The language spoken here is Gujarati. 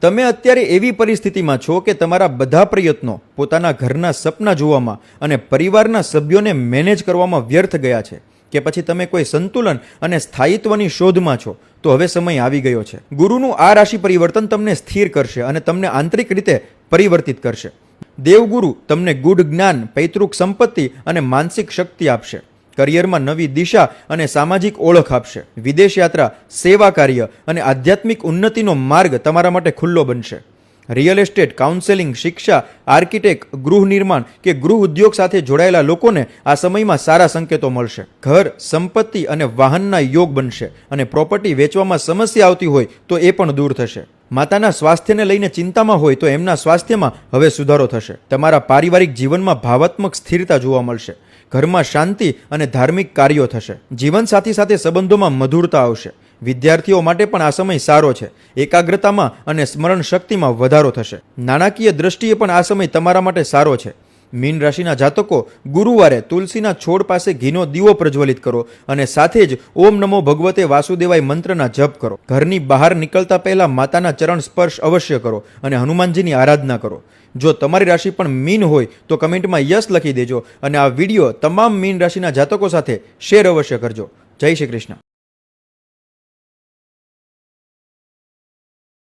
તમે અત્યારે એવી પરિસ્થિતિમાં છો કે તમારા બધા પ્રયત્નો પોતાના ઘરના સપના જોવામાં અને પરિવારના સભ્યોને મેનેજ કરવામાં વ્યર્થ ગયા છે કે પછી તમે કોઈ સંતુલન અને સ્થાયિત્વની શોધમાં છો, તો હવે સમય આવી ગયો છે. ગુરુનું આ રાશિ પરિવર્તન તમને સ્થિર કરશે અને તમને આંતરિક રીતે પરિવર્તિત કરશે. દેવગુરુ તમને ગુઢ જ્ઞાન, પૈતૃક સંપત્તિ અને માનસિક શક્તિ આપશે. કરિયરમાં નવી દિશા અને સામાજિક ઓળખ આપશે. વિદેશ યાત્રા, સેવા કાર્ય અને આધ્યાત્મિક ઉન્નતિનો માર્ગ તમારા માટે ખુલ્લો બનશે. રિયલ એસ્ટેટ, કાઉન્સેલિંગ, શિક્ષા, આર્કિટેક્ટ, ગૃહ નિર્માણ કે ગૃહ ઉદ્યોગ સાથે જોડાયેલા લોકોને આ સમયમાં સારા સંકેતો મળશે. ઘર, સંપત્તિ અને વાહનના યોગ બનશે અને પ્રોપર્ટી વેચવામાં સમસ્યા આવતી હોય તો એ પણ દૂર થશે. માતાના સ્વાસ્થ્યને લઈને ચિંતામાં હોય તો એમના સ્વાસ્થ્યમાં હવે સુધારો થશે. તમારા પારિવારિક જીવનમાં ભાવાત્મક સ્થિરતા જોવા મળશે. ઘરમાં શાંતિ અને ધાર્મિક કાર્યો થશે. જીવનસાથી સાથે સંબંધોમાં મધુરતા આવશે. વિદ્યાર્થીઓ માટે પણ આ સમય સારો છે. એકાગ્રતામાં અને સ્મરણ શક્તિમાં વધારો થશે. નાણાકીય દ્રષ્ટિએ પણ આ સમય તમારા માટે સારો છે. મીન રાશિના જાતકો ગુરુવારે તુલસીના છોડ પાસે ઘીનો દીવો પ્રજ્વલિત કરો અને સાથે જ ઓમ નમો ભગવતે વાસુદેવાય મંત્રના જપ કરો. ઘરની બહાર નીકળતા પહેલા માતાના ચરણ સ્પર્શ અવશ્ય કરો અને હનુમાનજીની આરાધના કરો. જો તમારી રાશિ પણ મીન હોય તો કમેન્ટમાં યસ લખી દેજો અને આ વીડિયો તમામ મીન રાશિના જાતકો સાથે શેર અવશ્ય કરજો. જય શ્રી કૃષ્ણ.